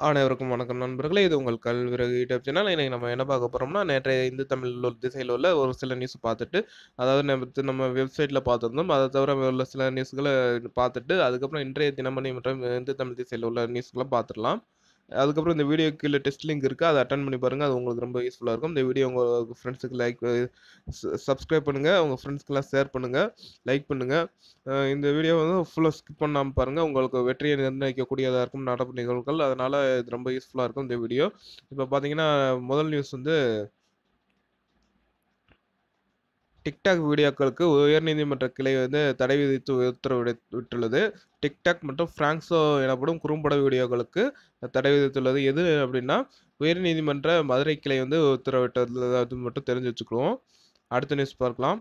அனைவருக்கும் வணக்கம் நண்பர்களே! இது உங்கள் கல்விறகு யூடியூப் சேனல். இன்றைக்கி நம்ம என்ன பார்க்க போகிறோம்னா நேற்றைய இந்து தமிழ் உள்ள திசையில் உள்ள ஒரு சில நியூஸ் பார்த்துட்டு, அதாவது நமக்கு நம்ம வெப்சைட்டில் பார்த்துருந்தோம் அதை தவிர உள்ள சில நியூஸ்களை பார்த்துட்டு, அதுக்கப்புறம் இன்றைய தினமணி மற்றும் இந்து தமிழ் திசையில் உள்ள நியூஸ்களை பார்த்துடலாம். அதுக்கப்புறம் இந்த வீடியோ கீழே டெஸ்ட் லிங்க் இருக்குது அதை அட்டன் பண்ணி பாருங்கள் அது உங்களுக்கு ரொம்ப யூஸ்ஃபுல்லாக இருக்கும். இந்த வீடியோ உங்கள் ஃப்ரெண்ட்ஸுக்கு லைக் சப்ஸ்கிரைப் பண்ணுங்கள் உங்கள் ஃப்ரெண்ட்ஸ்க்குலாம் ஷேர் பண்ணுங்கள் லைக் பண்ணுங்கள் இந்த வீடியோ வந்து ஃபுல்லாக ஸ்கிப் பண்ணாமல் பாருங்கள் உங்களுக்கு வெற்றியை நிர்ணயிக்கக்கூடியதாக இருக்கும் நடப்பு நிகழ்வுகள். அதனால் இது ரொம்ப யூஸ்ஃபுல்லாக இருக்கும் இந்த வீடியோ. இப்போ பார்த்தீங்கன்னா, முதல் நியூஸ் வந்து டிக்டாக் வீடியோக்களுக்கு உயர்நீதிமன்ற கிளை வந்து தடை விதித்து உத்தரவிட்டுள்ளது. டிக்டாக் மற்றும் பிராங்க்ஸோ எனப்படும் குறும்பட வீடியோக்களுக்கு தடை விதித்துள்ளது. எது அப்படின்னா உயர்நீதிமன்ற மதுரை கிளை வந்து உத்தரவிட்டது. அது மட்டும் தெரிஞ்சு வச்சுக்குவோம். அடுத்த நியூஸ் பார்க்கலாம்.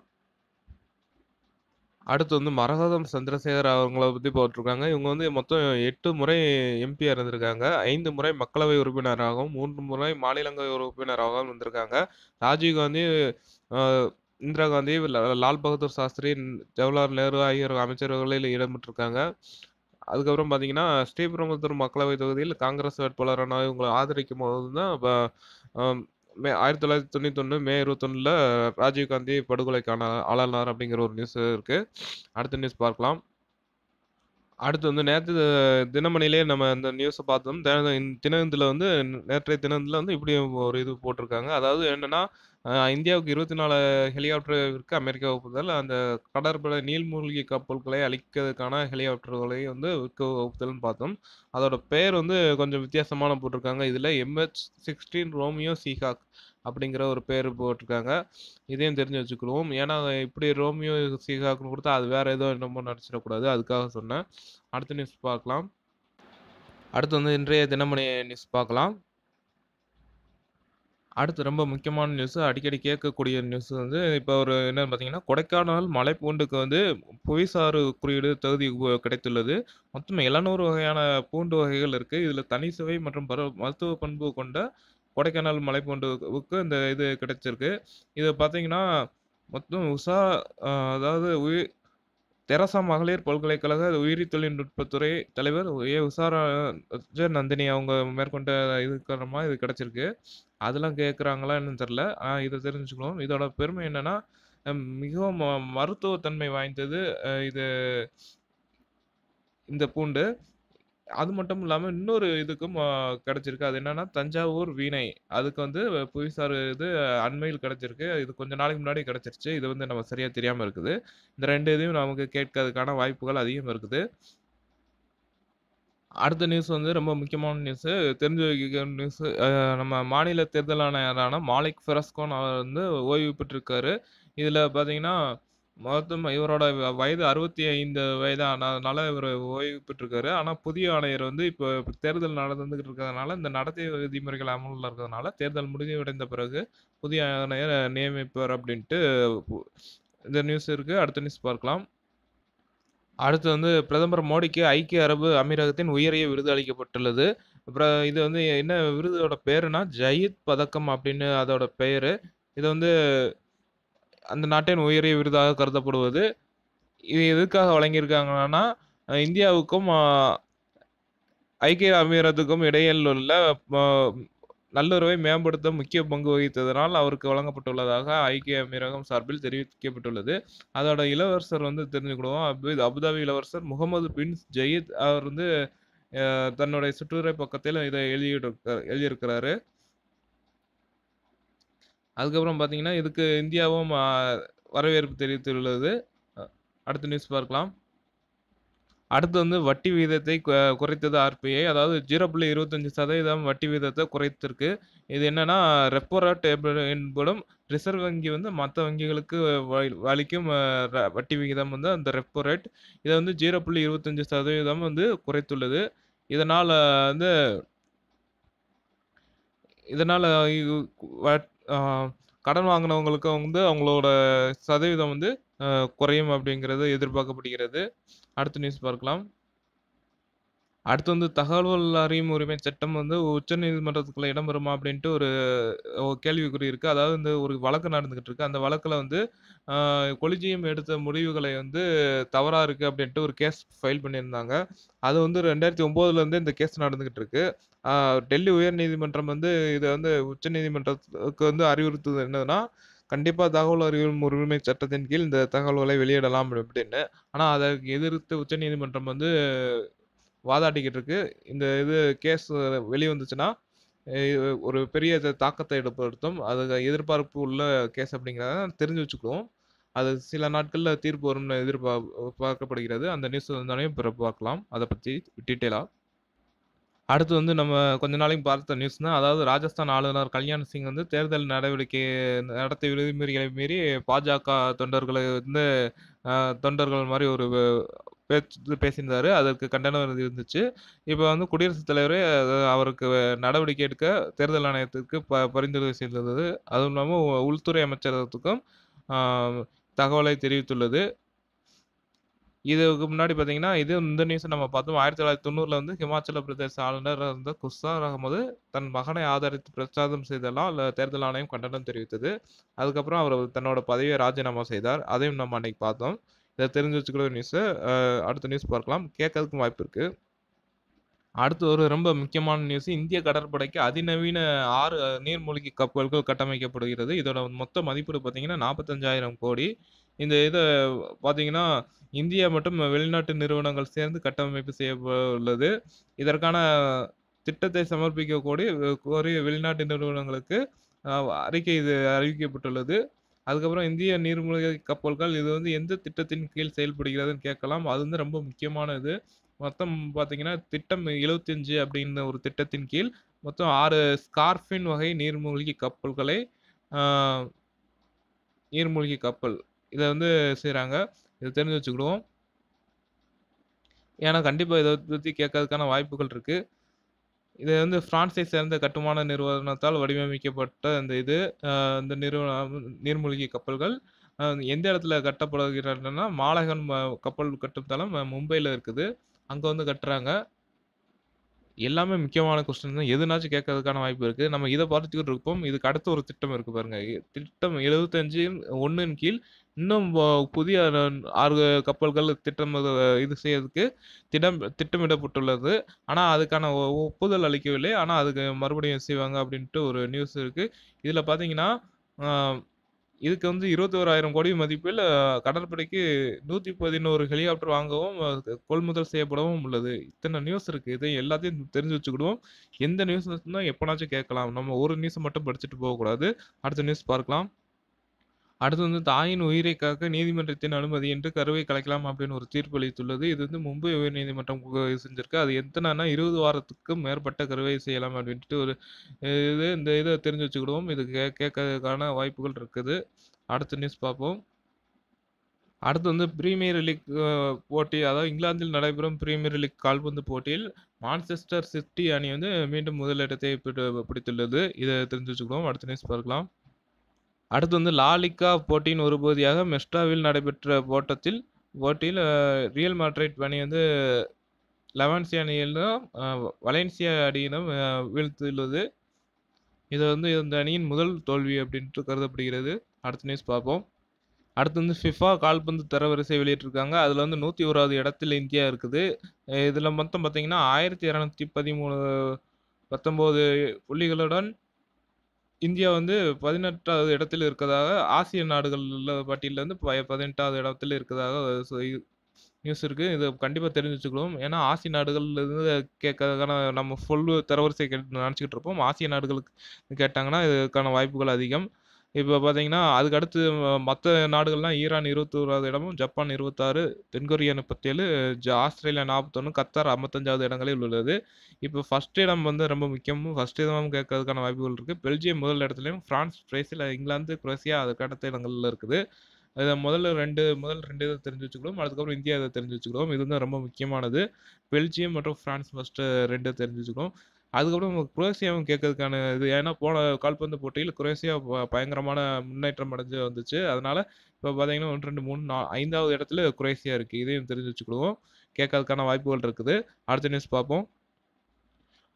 அடுத்து வந்து மரகதம் சந்திரசேகர் அவங்கள பற்றி போட்டிருக்காங்க. இவங்க வந்து மொத்தம் எட்டு முறை எம்பியாக இருந்திருக்காங்க. ஐந்து முறை மக்களவை உறுப்பினராகவும், மூன்று முறை மாநிலங்களவை உறுப்பினராகவும் வந்திருக்காங்க ராஜீவ் காந்தி, இந்திரா காந்தி, லால் பகதூர் சாஸ்திரி, ஜவஹர்லால் நேரு ஆகியோர் அமைச்சர்களில் இடம்பெற்றிருக்காங்க. அதுக்கப்புறம் பார்த்தீங்கன்னா, ஸ்ரீபெரும்புத்தூர் மக்களவை தொகுதியில் காங்கிரஸ் வேட்பாளரான இவங்களை ஆதரிக்கும் போது தான் இப்போ மே ஆயிரத்தி தொள்ளாயிரத்தி தொண்ணூற்றி ஒன்று மே 21ல ராஜீவ் காந்தி படுகொலைக்கான ஆளானார் அப்படிங்கிற ஒரு நியூஸ் இருக்குது அடுத்த நியூஸ் பார்க்கலாம். அடுத்து வந்து நேற்று தினமணிலே நம்ம இந்த நியூஸை பார்த்தோம். த வந்து நேற்றைய தினந்தில் வந்து இப்படி ஒரு இது போட்டிருக்காங்க. அதாவது என்னென்னா அ இந்தியாவுக்கு 24 ஹெலிகாப்டருக்கு அமெரிக்கா ஒப்புதல். அந்த கடற்படை நீர்மூழ்கி கப்பல்களை அழிக்கிறதுக்கான ஹெலிகாப்டர்களை வந்து விற்க ஒப்புதல்னு பார்த்தோம். அதோட பெயர் வந்து கொஞ்சம் வித்தியாசமான போட்டிருக்காங்க. இதில் MH-16 ரோமியோ சீஹாக் அப்படிங்கிற ஒரு பேர் போட்டிருக்காங்க. இதையும் தெரிஞ்சு வச்சுக்குருவோம். ஏன்னா, இப்படி ரோமியோ சீஹாக்னு குடுத்தா அது வேற ஏதோ என்னமோ நடிச்சிடக்கூடாது அதுக்காக சொன்னேன். அடுத்த நியூஸ் பார்க்கலாம். அடுத்து வந்து இன்றைய தினமணி நியூஸ் பார்க்கலாம். அடுத்து ரொம்ப முக்கியமான நியூஸ். அடிக்கடி கேட்கக்கூடிய நியூஸ் வந்து இப்போ ஒரு என்னன்னு பார்த்தீங்கன்னா, கொடைக்கானல் மலைப்பூண்டுக்கு வந்து புவிசாறு குறியீடு தகுதி கிடைத்துள்ளது. மொத்தம் 700 வகையான பூண்டு வகைகள் இருக்குது இதில் தனி சுவை மற்றும் பர மருத்துவ பண்பு கொண்ட கொடைக்கானல் மலைப்பூண்டுக்கு இந்த இது கிடைச்சிருக்கு. இது பார்த்தீங்கன்னா, மொத்தம் உஷா அதாவது உயிர் தெரசா மகளிர் பல்கலைக்கழக உயிரி தொழில்நுட்பத்துறை தலைவர் ஏ. உஷாரா நந்தினி அவங்க மேற்கொண்ட இது இது கிடச்சிருக்கு அதெல்லாம் கேட்குறாங்களா என்னன்னு தெரில இதை தெரிஞ்சுக்கணும். இதோட பெருமை என்னென்னா மிகவும் மருத்துவத்தன்மை வாய்ந்தது இது இந்த பூண்டு. அது மட்டும் இல்லாம இன்னொரு இதுக்கும் கிடச்சிருக்கு கிடைச்சிருக்கு. அது என்னன்னா, தஞ்சாவூர் வீணை. அதுக்கு வந்து புவிசார் இது அண்மையில் கிடைச்சிருக்கு. இது கொஞ்ச நாளைக்கு முன்னாடி கிடைச்சிருச்சு. இது வந்து நம்ம சரியா தெரியாம இருக்குது. இந்த 2 இதையும் நமக்கு கேட்கறதுக்கான வாய்ப்புகள் அதிகம் இருக்குது. அடுத்த நியூஸ் வந்து ரொம்ப முக்கியமான நியூஸு. தெரிஞ்சு வைக்க நியூஸு. அ நம்ம மாநில தேர்தல் ஆணையரான மாலிக் பெரோஸ்கான் அவர் வந்து ஓய்வு பெற்றிருக்காரு. இதுல பார்த்தீங்கன்னா, மொத்தம் இவரோட வயது 65 வயது ஆனதுனால இவர் ஓய்வு பெற்றிருக்காரு. ஆனால் புதிய ஆணையர் வந்து இப்போ தேர்தல் நடந்துகிட்டு இருக்கிறதுனால, இந்த நடத்தை விதிமுறைகள் அமலில் இருக்கிறதுனால, தேர்தல் முடிவடைந்த பிறகு புதிய ஆணையர் நியமிப்பார் அப்படின்ட்டு இந்த நியூஸ் இருக்கு. அடுத்த நியூஸ் பார்க்கலாம். அடுத்து வந்து பிரதமர் மோடிக்கு ஐக்கிய அரபு அமீரகத்தின் உயரிய விருது அளிக்கப்பட்டுள்ளது. அப்புறம் இது வந்து என்ன விருதோட பேருனா, ஜயித் பதக்கம் அப்படின்னு அதோட பெயர் இது வந்து அந்த நாட்டின் உயரிய விருதாக கருதப்படுவது. இது எதுக்காக வழங்கியிருக்காங்கன்னா, இந்தியாவுக்கும் ஐக்கிய அமீரகத்துக்கும் இடையில் உள்ள நல்லுறவை மேம்படுத்த முக்கிய பங்கு வகித்ததனால் அவருக்கு வழங்கப்பட்டுள்ளதாக ஐக்கிய அமீரகம் சார்பில் தெரிவிக்கப்பட்டுள்ளது. அதோட இளவரசர் வந்து தெரிஞ்சுக்கிடுவோம். அபு அபுதாபி இளவரசர் முகமது பின் ஜயீத் அவர் வந்து தன்னுடைய சிற்றுரை பக்கத்தில் இதை எழுதியிருக்க எழுதியிருக்கிறாரு. அதுக்கப்புறம் பார்த்தீங்கன்னா, இதுக்கு இந்தியாவும் வரவேற்பு தெரிவித்துள்ளது. அடுத்த நியூஸ் பார்க்கலாம். அடுத்து வந்து வட்டி விகிதத்தை குறைத்தது ஆர்பிஐ. அதாவது 0.25% வட்டி விகிதத்தை குறைத்திருக்கு. இது என்னன்னா, ரெப்போ ரேட் என்படும் ரிசர்வ் வங்கி வந்து மற்ற வங்கிகளுக்கு வ அளிக்கும் வட்டி விகிதம் வந்து அந்த ரெப்போ ரேட். இதை வந்து 0.25% வந்து குறைத்துள்ளது. இதனால் வந்து இதனால் வட் கடன் வாங்கினவங்களுக்கு வந்து அவங்களோட சதவீதம் வந்து குறையும் அப்படிங்கிறது எதிர்பார்க்கப்படுகிறது. அடுத்த நியூஸ் பார்க்கலாம். அடுத்து வந்து தகவல் அறியும் உரிமை சட்டம் வந்து உச்சநீதிமன்றத்துக்குள்ள இடம்பெறுமா அப்படின்ட்டு ஒரு ஒரு கேள்விக்குறி இருக்கு. அதாவது இந்த ஒரு வழக்கு நடந்துகிட்டு இருக்கு. அந்த வழக்குல வந்து கொலிஜியம் எடுத்த முடிவுகளை வந்து தவறா இருக்கு அப்படின்ட்டு ஒரு கேஸ் ஃபைல் பண்ணியிருந்தாங்க. அது வந்து ரெண்டாயிரத்தி ஒம்போதுல இருந்து இந்த கேஸ் நடந்துகிட்டு இருக்கு. டெல்லி உயர் நீதிமன்றம் வந்து இதை வந்து உச்சநீதிமன்றத்துக்கு வந்து அறிவுறுத்துவது என்னதுன்னா, கண்டிப்பாக தகவல் அறிவியல் உரிமை சட்டத்தின் கீழ் இந்த தகவல்களை வெளியிடலாம் அப்படின்னு. ஆனால் அதற்கு எதிர்த்து உச்சநீதிமன்றம் வந்து வாதாடிக்கிட்டு இருக்கு. இந்த இது கேஸ் வெளிவந்துச்சுன்னா, ஒரு பெரிய தாக்கத்தை ஏற்படுத்தும். அது எதிர்பார்ப்பு உள்ள கேஸ் அப்படிங்கிறத தெரிஞ்சு வச்சுக்குவோம். அது சில நாட்களில் தீர்ப்பு வரும்னு எதிர்பா பார்க்கப்படுகிறது. அந்த நியூஸ் வந்தாலையும் பிறப்பு பார்க்கலாம். அதை பற்றி டீட்டெயிலாக அடுத்து வந்து நம்ம கொஞ்ச நாளைக்கு பார்த்த நியூஸ் தான். அதாவது ராஜஸ்தான் ஆளுநர் கல்யாண் சிங் வந்து தேர்தல் நடவடிக்கை நடத்த விதிமுறைகளை மீறி பாஜக தொண்டர்களை வந்து தொண்டர்கள் மாதிரி ஒரு பேச்சு பேசியிருந்தார் அதற்கு கண்டனம் இருந்துச்சு. இப்போ வந்து குடியரசுத் தலைவரே அவருக்கு நடவடிக்கை எடுக்க தேர்தல் ஆணையத்திற்கு ப பரிந்துரை செய்துள்ளது. அதுவும் இல்லாமல் உள்துறை அமைச்சகத்துக்கும் தகவலை தெரிவித்துள்ளது. இதுக்கு முன்னாடி பார்த்தீங்கன்னா, இது இந்த நியூஸை நம்ம பார்த்தோம். 1990ல வந்து ஹிமாச்சல பிரதேச ஆளுநர் இருந்த குஸ்தார் அகமது தன் மகனை ஆதரித்து பிரச்சாரம் செய்ததால் தேர்தல் ஆணையம் கண்டனம் தெரிவித்தது. அதுக்கப்புறம் அவர் தன்னோட பதவியை ராஜினாமா செய்தார். அதையும் நம்ம அன்னைக்கு பார்த்தோம். இதை தெரிஞ்சு வச்சுக்கிற நியூஸு அடுத்த நியூஸ் பார்க்கலாம். கேட்கறதுக்கும் வாய்ப்பு இருக்குது அடுத்து ஒரு ரொம்ப முக்கியமான நியூஸ். இந்திய கடற்படைக்கு அதிநவீன ஆறு நீர்மூழ்கி கப்பல்கள் கட்டமைக்கப்படுகிறது. இதோட மொத்த மதிப்பீடு பார்த்தீங்கன்னா, 45,000 கோடி. இந்த இதை பார்த்தீங்கன்னா, இந்தியா மற்றும் வெளிநாட்டு நிறுவனங்கள் சேர்ந்து கட்டமைப்பு செய்ய உள்ளது. இதற்கான திட்டத்தை சமர்ப்பிக்க கோரி கோரிய வெளிநாட்டு நிறுவனங்களுக்கு அறிக்கை இது அறிவிக்கப்பட்டுள்ளது. அதுக்கப்புறம் இந்திய நீர்மூழ்கி கப்பல்கள் இது வந்து எந்த திட்டத்தின் கீழ் செயல்படுகிறதுன்னு கேட்கலாம். அது வந்து ரொம்ப முக்கியமான இது மொத்தம் பார்த்தீங்கன்னா, திட்டம் எழுபத்தஞ்சு அப்படின்ற ஒரு திட்டத்தின் கீழ் மொத்தம் ஆறு ஸ்கார்ஃபின் வகை நீர்மூழ்கி கப்பல்களை நீர்மூழ்கி கப்பல். இதை வந்து செய்கிறாங்க இதை தெரிஞ்சு வச்சுக்கிடுவோம். ஏன்னா, கண்டிப்பாக இதை பற்றி கேட்கறதுக்கான வாய்ப்புகள் இருக்குது இது வந்து பிரான்ஸை சேர்ந்த கட்டுமான நிறுவனத்தால் வடிவமைக்கப்பட்ட இந்த இது இந்த நிறுவனம் நீர்மூழ்கி கப்பல்கள் எந்த இடத்துல கட்டப்படுகிறார்கள்னா மாலகன் கப்பல் கட்டும் தளம் மும்பையில் இருக்குது. அங்கே வந்து கட்டுறாங்க. எல்லாமே முக்கியமான கொஸ்டின் தான். எதுனாச்சும் கேட்கறதுக்கான வாய்ப்பு இருக்குது நம்ம இதை பார்த்துக்கிட்டு இருப்போம். இதுக்கு அடுத்து ஒரு திட்டம் இருக்குது பாருங்கள் திட்டம் 75 1ன் கீழ் இன்னும் புதிய ஆறு கப்பல்கள் திட்டம் இது செய்யறதுக்கு திட்டம் திட்டமிடப்பட்டுள்ளது. ஆனால் அதுக்கான ஒ ஒப்புதல் அளிக்கவில்லை. ஆனால் அதுக்கு மறுபடியும் செய்வாங்க அப்படின்ட்டு ஒரு நியூஸ் இருக்குது இதில் பார்த்தீங்கன்னா, இதுக்கு வந்து 21,000 கோடி மதிப்பில் கடற்படைக்கு 111 ஹெலிகாப்டர் வாங்கவும், கொள்முதல் செய்யப்படவும் உள்ளது. இத்தனை நியூஸ் இருக்குது இதை எல்லாத்தையும் தெரிஞ்சு வச்சுக்கிடுவோம். எந்த நியூஸ் இருந்தா எப்போனாச்சும் கேட்கலாம். நம்ம ஒரு நியூஸை மட்டும் படிச்சுட்டு போகக்கூடாது. அடுத்த நியூஸ் பார்க்கலாம். அடுத்து வந்து தாயின் உயிரை காக்க நீதிமன்றத்தின் அனுமதியின்றி கருவை கலைக்கலாம் அப்படின்னு ஒரு தீர்ப்பு அளித்துள்ளது. இது வந்து மும்பை உயர்நீதிமன்றம் செஞ்சிருக்கு. அது எத்தனைனா இருபது வாரத்துக்கும் மேற்பட்ட கருவை செய்யலாம் அப்படின்ட்டு ஒரு இது இந்த இதை தெரிஞ்சு வச்சுக்கிடுவோம். இது கே கேட்கறதுக்கான வாய்ப்புகள் இருக்குது. அடுத்த நியூஸ் பார்ப்போம். அடுத்து வந்து பிரீமியர் லீக் போட்டி அதாவது இங்கிலாந்தில் நடைபெறும் பிரீமியர் லீக் கால்பந்து போட்டியில் மான்செஸ்டர் சிட்டி அணி வந்து மீண்டும் முதலிடத்தை பிடி பிடித்துள்ளது. இதை தெரிஞ்சு வச்சுக்கிடுவோம். அடுத்த நியூஸ் பார்க்கலாம். அடுத்து வந்து லாலிகா போட்டியின் ஒரு பகுதியாக மெஸ்டாவில் நடைபெற்ற போட்டத்தில் போட்டியில் ரியல் மாட்ரேட் அணி வந்து லெவன்சியா அணியிலும் அ வலேன்சியா அணியிடம் வீழ்த்துள்ளது இது வந்து இந்த அணியின் முதல் தோல்வி அப்படின்ட்டு கருதப்படுகிறது. அடுத்த நியூஸ் பார்ப்போம். அடுத்து வந்து ஃபிஃபா கால்பந்து தரவரிசை வெளியிட்டிருக்காங்க. அதில் வந்து 101வது இடத்துல இந்தியா இருக்குது. இதில் மொத்தம் பார்த்தீங்கன்னா, 1213 19 புள்ளிகளுடன் இந்தியா வந்து 18வது இடத்தில் இருக்கதாக ஆசிய நாடுகளில் பட்டியலில் வந்து ப 18வது இடத்துல இருக்கதாக நியூஸ் இருக்குது இது கண்டிப்பாக தெரிஞ்சு வச்சுக்கணும் ஏன்னா, ஆசிய நாடுகள்லேருந்து கேட்கறதுக்கான நம்ம ஃபுல் தரவரிசை கேட்டு நினச்சிக்கிட்டு இருப்போம். ஆசிய நாடுகளுக்கு கேட்டாங்கன்னா, இதுக்கான வாய்ப்புகள் அதிகம். இப்போ பார்த்தீங்கன்னா, அதுக்கு அடுத்து நாடுகள்லாம் ஈரான் 21வது இடமும், ஜப்பான் 26, தென்கொரியா 37, ஜ ஆஸ்திரேலியா 41, கத்தார் 55வது இடங்களில் உள்ளது. இப்போ ஃபர்ஸ்ட் இடம் வந்து ரொம்ப முக்கியமும் ஃபர்ஸ்ட் இடம் கேட்கறதுக்கான வாய்ப்புகள் இருக்குது பெல்ஜியம் முதல் இடத்துலையும் ஃப்ரான்ஸ் பிரேசில், இங்கிலாந்து, குரோசியா அதுக்கடுத்த இடங்களில் இடங்கள்ல இருக்குது. அதை முதல்ல ரெண்டு முதல் ரெண்டு இதை தெரிஞ்சு வச்சுக்கிறோம் அதுக்கப்புறம் இந்தியா இதை தெரிஞ்சு வச்சுக்கிறோம் இது வந்து ரொம்ப முக்கியமானது. பெல்ஜியம் மற்றும் ஃப்ரான்ஸ் ஃபஸ்ட்டு ரெண்டு தெரிஞ்சு வச்சுக்கிறோம் அதுக்கப்புறம் குரோசியாவும் கேட்கறதுக்கான இது ஏன்னா போன கால்பந்து போட்டியில் குரோஷியா பயங்கரமான முன்னேற்றம் அடைஞ்சு வந்துச்சு. அதனால இப்போ பார்த்தீங்கன்னா 1, 2, 3, 4 5வது இடத்துல குரோஷியா இருக்கு. இதையும் தெரிஞ்சு வச்சுக்கிடுவோம். கேட்கறதுக்கான வாய்ப்புகள் இருக்குது. அடுத்த நியூஸ் பார்ப்போம்.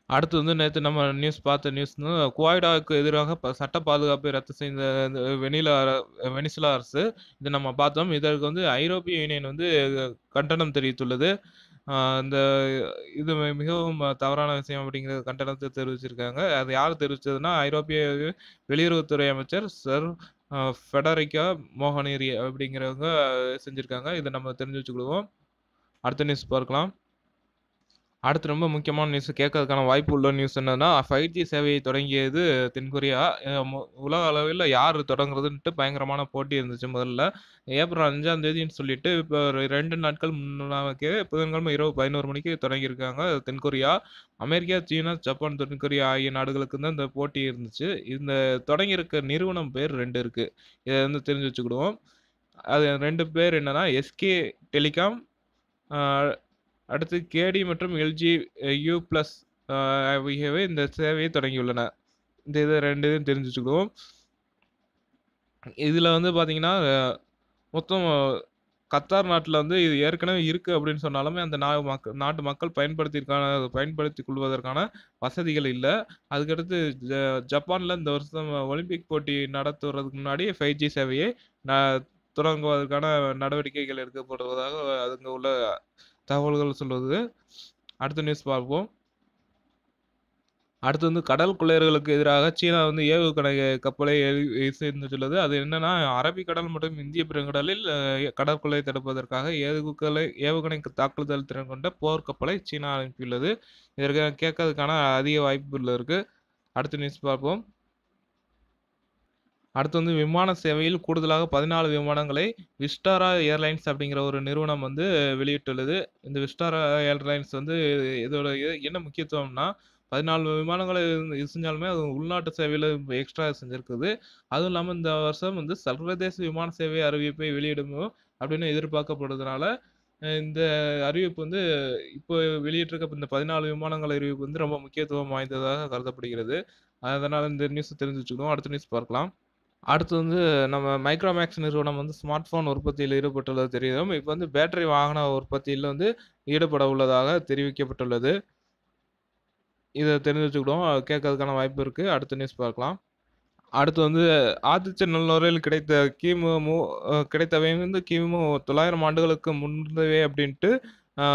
அடுத்து வந்து நேற்று நம்ம நியூஸ் பார்த்த நியூஸ் குவைடாவுக்கு எதிராக ப சட்ட பாதுகாப்பை ரத்து செய்த வெனிலா வெனிசுலா அரசு. இதை நம்ம பார்த்தோம். இதற்கு வந்து ஐரோப்பிய யூனியன் வந்து கண்டனம் தெரிவித்துள்ளது. இந்த இது மிகவும் தவறான விஷயம் அப்படிங்கிற கண்டனத்தை தெரிவிச்சிருக்காங்க. அது யார் தெரிவிச்சதுன்னா, ஐரோப்பிய வெளியுறவுத்துறை அமைச்சர் சர் ஃபெடரிக்கா மோகனேரி அப்படிங்கிறவங்க செஞ்சுருக்காங்க இதை நம்ம தெரிஞ்சு வச்சுக்கிடுவோம். அடுத்த நியூஸ் பார்க்கலாம். அடுத்து ரொம்ப முக்கியமான நியூஸ் கேட்கறதுக்கான வாய்ப்பு உள்ள நியூஸ் என்னன்னா, 5G சேவையை தொடங்கியது தென்கொரியா. உலக அளவில் யார் தொடங்குறதுன்ட்டு பயங்கரமான போட்டி இருந்துச்சு முதல்ல. ஏப்ரல் அஞ்சாம் தேதின்னு சொல்லிட்டு, இப்போ ரெண்டு நாட்கள் முன்னாக்கே புதன்கிழமை இரவு 11 மணிக்கு தொடங்கியிருக்காங்க தென்கொரியா. அமெரிக்கா, சீனா, ஜப்பான், தென்கொரியா ஆகிய நாடுகளுக்கு தான் இந்த போட்டி இருந்துச்சு. இந்த தொடங்கியிருக்க நிறுவனம் பேர் ரெண்டு இருக்குது இதை வந்து தெரிஞ்சு வச்சுக்கிடுவோம். அது ரெண்டு பேர் என்னன்னா, எஸ்கே டெலிகாம், அடுத்து கேடி மற்றும் எல்ஜி யூ ப்ளஸ் ஆகியவை இந்த சேவையை தொடங்கியுள்ளன. இந்த இதை ரெண்டு இதையும் தெரிஞ்சு வச்சுக்கிடுவோம். இதில் வந்து பார்த்தீங்கன்னா, மொத்தம் கத்தார் நாட்டில் வந்து இது ஏற்கனவே இருக்குது அப்படின்னு சொன்னாலுமே, அந்த நா மக்க நாட்டு மக்கள் பயன்படுத்தியிருக்கான பயன்படுத்தி கொள்வதற்கான வசதிகள் இல்லை அதுக்கடுத்து ஜ ஜப்பானில் இந்த வருஷம் ஒலிம்பிக் போட்டி நடத்துறதுக்கு முன்னாடி 5G சேவையை ந தொடங்குவதற்கான நடவடிக்கைகள் எடுக்கப்படுவதாக அதுங்க உள்ள தகவல்கள் சொல்வது அடுத்த நியூஸ் பார்ப்போம். அடுத்து வந்து கடல் கொள்ளையர்களுக்கு எதிராக சீனா வந்து ஏவுகணை கப்பலை சேர்ந்துள்ளது அது என்னன்னா, அரபிக்கடல் மற்றும் இந்திய பெருங்கடலில் கடற்கொள்ளை தடுப்பதற்காக ஏவுகலை ஏவுகணை தாக்குதல் திறன் கொண்ட போர்க்கப்பலை சீனா அனுப்பியுள்ளது. இதற்கு கேட்கறதுக்கான அதிக வாய்ப்புகள் இருக்கு. அடுத்த நியூஸ் பார்ப்போம். அடுத்து வந்து விமான சேவையில் கூடுதலாக 14 விமானங்களை விஸ்டாரா ஏர்லைன்ஸ் அப்படிங்கிற ஒரு நிறுவனம் வந்து வெளியிட்டுள்ளது. இந்த விஸ்டாரா ஏர்லைன்ஸ் வந்து இதோட என்ன முக்கியத்துவம்னா, பதினாலு விமானங்களை இது செஞ்சாலுமே அது உள்நாட்டு சேவையில் எக்ஸ்ட்ரா செஞ்சுருக்குது அதுவும் இல்லாமல் இந்த வருஷம் வந்து சர்வதேச விமான சேவை அறிவிப்பை வெளியிடுமோ அப்படின்னு எதிர்பார்க்கப்படுறதுனால இந்த அறிவிப்பு வந்து இப்போ வெளியிட்டிருக்க இந்த 14 விமானங்கள் அறிவிப்பு வந்து ரொம்ப முக்கியத்துவம் வாய்ந்ததாக கருதப்படுகிறது. அதனால் இந்த நியூஸ் தெரிஞ்சு வச்சுக்கணும். அடுத்த நியூஸ் பார்க்கலாம். அடுத்து வந்து நம்ம மைக்ரோமேக்ஸ் நிறுவனம் வந்து ஸ்மார்ட் ஃபோன் உற்பத்தியில் ஈடுபட்டுள்ளது தெரியும். இப்போ வந்து பேட்டரி வாகன உற்பத்தியில் வந்து ஈடுபட உள்ளதாக தெரிவிக்கப்பட்டுள்ளது. இதை தெரிஞ்சு வச்சுக்கிடுவோம். கேட்கறதுக்கான வாய்ப்பு இருக்குது அடுத்த நியூஸ் பார்க்கலாம். அடுத்து வந்து ஆதிச்ச நல்லுறையில் கிடைத்த கிமு மு கிடைத்தவை வந்து கிமு 900 ஆண்டுகளுக்கு முந்தையவை அப்படின்ட்டு அ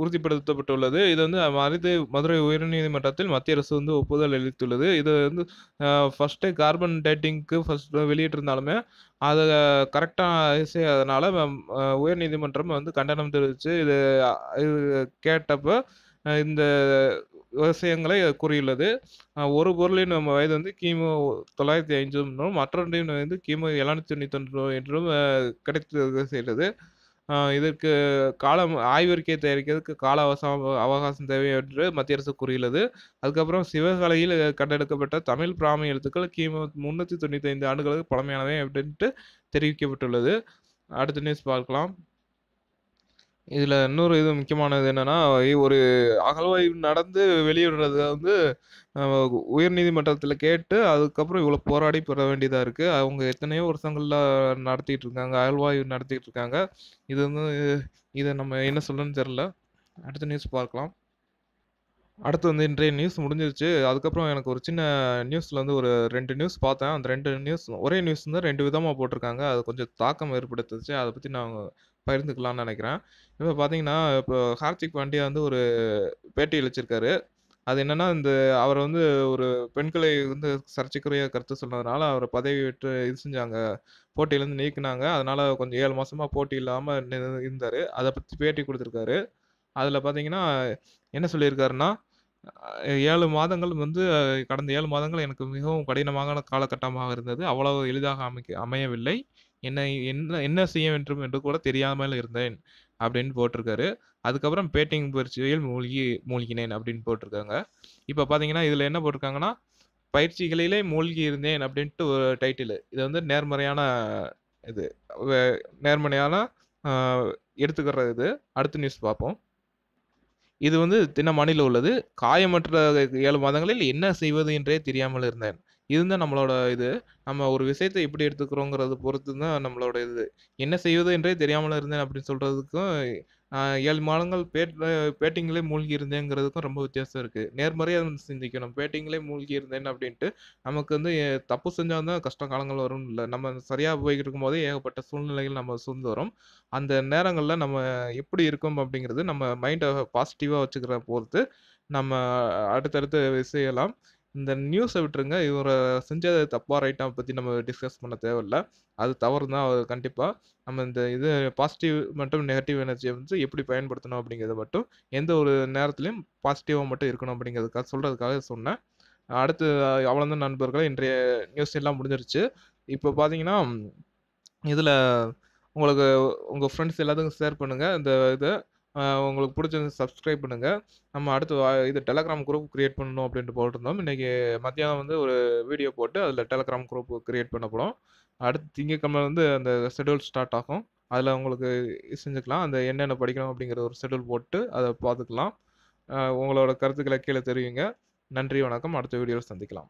உறுதிப்படுத்தப்பட்டுள்ளது. இது வந்து மருது மதுரை உயர்நீதிமன்றத்தில் மத்திய அரசு வந்து ஒப்புதல் அளித்துள்ளது. இது வந்து அ ஃபர்ஸ்ட்டே கார்பன் டேட்டிங்க்கு ஃபர்ஸ்ட் வெளியிட்டிருந்தாலுமே, அத கரெக்ட்டா செய்யாதனால அ உயர்நீதிமன்றம் வந்து கண்டனம் தெரிவிச்சு, இது இது கேட்டப்ப இந்த விஷயங்களை கூறியுள்ளது. அ ஒரு பொருளின் வயது வந்து கிமு 905 என்றும், மற்றொன்றின் வந்து கிமு 791 என்றும் அ கிடைத்து செய்தது. இதற்கு காலம் ஆய்வறிக்கை தயாரிக்கிறதுக்கு கால அவசம் அவகாசம் தேவை என்று மத்திய அரசு கூறியுள்ளது. அதுக்கப்புறம் சிவகலையில் கண்டெடுக்கப்பட்ட தமிழ் பிராமி எழுத்துக்கள் கிமு 395 ஆண்டுகளுக்கு பழமையானவை அப்படின்ட்டு தெரிவிக்கப்பட்டுள்ளது. அடுத்த நியூஸ் பார்க்கலாம். இதில் இன்னொரு இது முக்கியமானது என்னென்னா ஒரு அகழ்வாய்வு நடந்து வெளியிடுறத வந்து உயர்நீதிமன்றத்தில் கேட்டு, அதுக்கப்புறம் இவ்வளோ போராடி பெற வேண்டியதாக இருக்குது அவங்க எத்தனையோ வருஷங்களில் நடத்திட்டு இருக்காங்க. அகழ்வாய்வு நடத்திட்டு இருக்காங்க. இது வந்து இதை நம்ம என்ன சொல்லணும்னு தெரியல. அடுத்த நியூஸ் பார்க்கலாம். அடுத்து வந்து இன்றைய நியூஸ் முடிஞ்சிருச்சு. அதுக்கப்புறம் எனக்கு ஒரு சின்ன நியூஸில் வந்து ஒரு ரெண்டு நியூஸ் பார்த்தேன். அந்த ரெண்டு நியூஸ் ஒரே நியூஸ் வந்து ரெண்டு விதமாக போட்டிருக்காங்க. அது கொஞ்சம் தாக்கம் ஏற்படுத்துச்சு. அதை பற்றி நான் பகிர்ந்துக்கலாம்னு நினைக்கிறேன் இப்போ பார்த்தீங்கன்னா, இப்போ ஹார்திக் பாண்டியா வந்து ஒரு பேட்டி அளிச்சிருக்காரு. அது என்னன்னா, இந்த அவர் வந்து ஒரு பெண்களை வந்து சர்ச்சைக்குரிய கருத்து சொன்னதுனால, அவரை பதவி விட்டு இது செஞ்சாங்க. போட்டியிலேருந்து நீக்கினாங்க அதனால கொஞ்சம் ஏழு மாசமா போட்டி இல்லாமல் இருந்தார் அதை பற்றி பேட்டி கொடுத்துருக்காரு அதில் பார்த்தீங்கன்னா, என்ன சொல்லியிருக்காருன்னா, ஏழு மாதங்கள் வந்து கடந்த ஏழு மாதங்கள் எனக்கு மிகவும் கடினமான காலகட்டமாக இருந்தது. அவ்வளவு எளிதாக அமைக்க அமையவில்லை. என்னை என்ன என்ன செய்ய வேண்டும் என்று கூட தெரியாமல் இருந்தேன். அப்படின்னு போட்டிருக்காரு. அதுக்கப்புறம் பேட்டிங் பயிற்சியில் மூழ்கி மூழ்கினேன் அப்படின்னு போட்டிருக்காங்க. இப்போ பார்த்தீங்கன்னா, இதில் என்ன போட்டிருக்காங்கன்னா, பயிற்சிகளிலே மூழ்கி இருந்தேன் அப்படின்ட்டு ஒரு டைட்டிலு. இது வந்து நேர்மறையான இது. நேர்மறையான எடுத்துக்கிற இது. அடுத்த நியூஸ் பார்ப்போம். இது வந்து தினமணில உள்ளது. காயமற்ற ஏழு மாதங்களில் என்ன செய்வது என்றே தெரியாமல் இருந்தேன். இதுதான் நம்மளோட இது. நம்ம ஒரு விஷயத்தை எப்படி எடுத்துக்கிறோங்கிறத பொறுத்து தான் நம்மளோட இது. என்ன செய்வது என்றே தெரியாமல் இருந்தேன் அப்படின்னு சொல்கிறதுக்கும் ஏழு மாதங்கள் பேட் பேட்டிங்லேயே மூழ்கி இருந்தேங்கிறதுக்கும் ரொம்ப வித்தியாசம் இருக்குது நேர்மறையாக வந்து சிந்திக்கணும். பேட்டிங்களே மூழ்கி இருந்தேன் அப்படின்ட்டு நமக்கு வந்து தப்பு செஞ்சால் தான் கஷ்ட காலங்கள் வரும் இல்லை நம்ம சரியாக போய்கிட்டு இருக்கும்போதே ஏகப்பட்ட சூழ்நிலைகள் நம்ம சூழ்ந்து வரும். அந்த நேரங்களில் நம்ம எப்படி இருக்கோம் அப்படிங்கிறது நம்ம மைண்டை பாசிட்டிவாக வச்சுக்கிறத பொறுத்து, நம்ம அடுத்தடுத்து செய்யலாம். இந்த நியூஸை விட்டுருங்க. இவரை செஞ்சது தப்பாக ரைட்டாக பற்றி நம்ம டிஸ்கஸ் பண்ண தேவையில்ல. அது தவறு தான் அது கண்டிப்பாக நம்ம இந்த இது பாசிட்டிவ் மற்றும் நெகட்டிவ் எனர்ஜியை வந்து எப்படி பயன்படுத்தணும் அப்படிங்கிறத மட்டும், எந்த ஒரு நேரத்துலையும் பாசிட்டிவாக மட்டும் இருக்கணும் அப்படிங்கிறதுக்காக சொல்கிறதுக்காக சொன்னேன். அடுத்து அவ்வளோதான் நண்பர்கள் இன்றைய நியூஸ் எல்லாம் முடிஞ்சிருச்சு. இப்போ பார்த்தீங்கன்னா, இதில் உங்களுக்கு உங்கள் ஃப்ரெண்ட்ஸ் எல்லாத்துக்கும் ஷேர் பண்ணுங்கள் இந்த இதை உங்களுக்கு புடிச்சிருந்தா சப்ஸ்கிரைப் பண்ணுங்கள் நம்ம அடுத்து இது டெலகிராம் குரூப் க்ரியேட் பண்ணணும் அப்படின்ட்டு போட்டிருந்தோம். இன்றைக்கி மத்தியானம் வந்து ஒரு வீடியோ போட்டு அதில் டெலகிராம் குரூப் க்ரியேட் பண்ணப்படும். அடுத்து திங்கட்கிழமை வந்து அந்த ஷெட்யூல் ஸ்டார்ட் ஆகும். அதில் உங்களுக்கு செஞ்சுக்கலாம். அந்த என்னென்ன படிக்கணும் அப்படிங்கிற ஒரு ஷெட்யூல் போட்டு அதை பார்த்துக்கலாம். உங்களோட கருத்துக்களை கீழே தெரிவிங்க. நன்றி, வணக்கம். அடுத்த வீடியோவில் சந்திக்கலாம்.